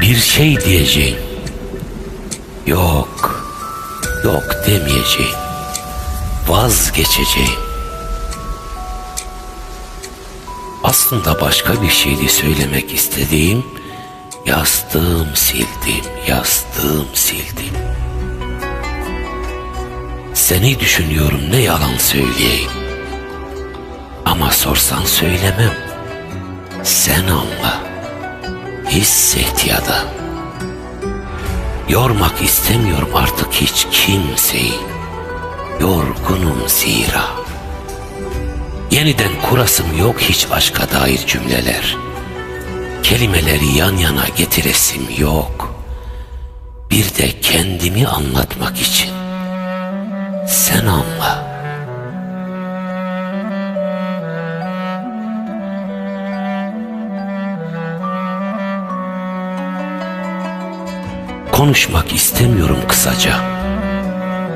Bir şey diyeceğim. Yok, yok demeyeceğim. Vazgeçeceğim. Aslında başka bir şeydi söylemek istediğim. Yazdım sildim, yazdım sildim. Seni düşünüyorum ne yalan söyleyeyim. Ama sorsan söylemem. Sen anla. Hisset ya da. Yormak istemiyorum artık hiç kimseyi. Yorgunum zira. Yeniden kurasım yok hiç aşka dair cümleler. Kelimeleri yan yana getiresim yok. Bir de kendimi anlatmak için. Sen anla. Konuşmak istemiyorum kısaca.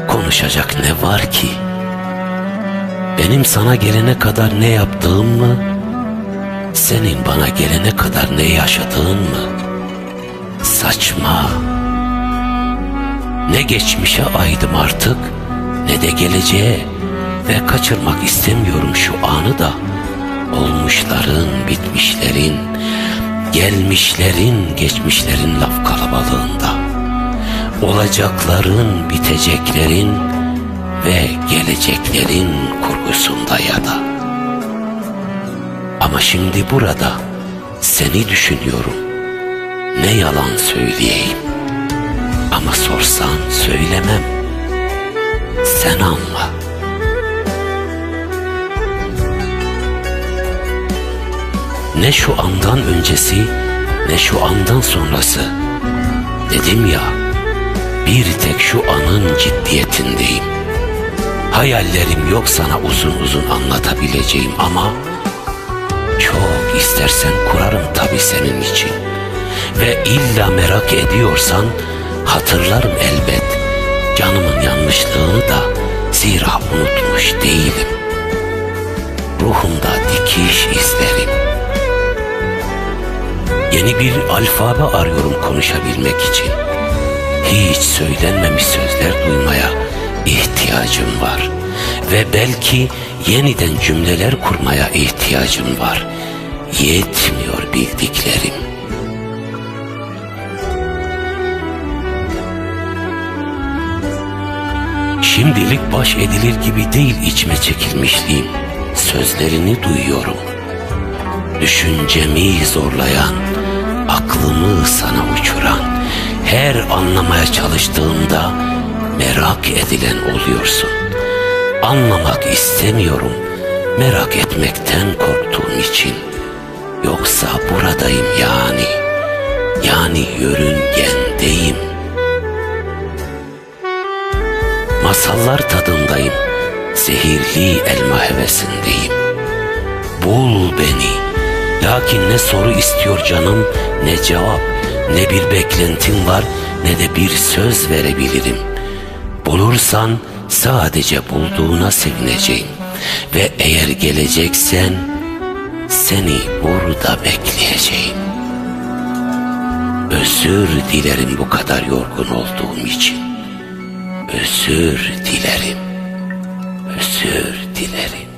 Konuşacak ne var ki? Benim sana gelene kadar ne yaptığım mı? Senin bana gelene kadar ne yaşadığın mı? Saçma. Ne geçmişe aydım artık ne de geleceğe ve kaçırmak istemiyorum şu anı da olmuşların, bitmişlerin, gelmişlerin, geçmişlerin laf kalabalığında olacakların, biteceklerin ve geleceklerin kurgusunda ya da. Ama şimdi burada seni düşünüyorum. Ne yalan söyleyeyim. Ama sorsan söylemem. Sen anla. Ne şu andan öncesi ne şu andan sonrası. Dedim ya bir tek şu anın ciddiyetindeyim. Hayallerim yok sana uzun uzun anlatabileceğim ama çok istersen kurarım tabi senin için. Ve illa merak ediyorsan hatırlarım elbet canımın yanlışlığını da zira unutmuş değilim. Ruhumda dikiş izlerim. Yeni bir alfabe arıyorum konuşabilmek için hiç söylenmemiş sözler duymaya ihtiyacım var. Ve belki yeniden cümleler kurmaya ihtiyacım var. Yetmiyor bildiklerim. Şimdilik baş edilir gibi değil içime çekilmişliğim. Sözlerini duyuyorum. Düşüncemi zorlayan, aklımı sana uçuran, her anlamaya çalıştığımda merak edilen oluyorsun. Anlamak istemiyorum, merak etmekten korktuğum için. Yoksa buradayım yani, yani yörüngendeyim. Masallar tadındayım, zehirli elma hevesindeyim. Bul beni, lakin ne soru istiyor canım ne cevap, ne bir beklentim var ne de bir söz verebilirim. Bulursan sadece bulduğuna sevineceğim. Ve eğer geleceksen seni burada bekleyeceğim. Özür dilerim bu kadar yorgun olduğum için. Özür dilerim. Özür dilerim.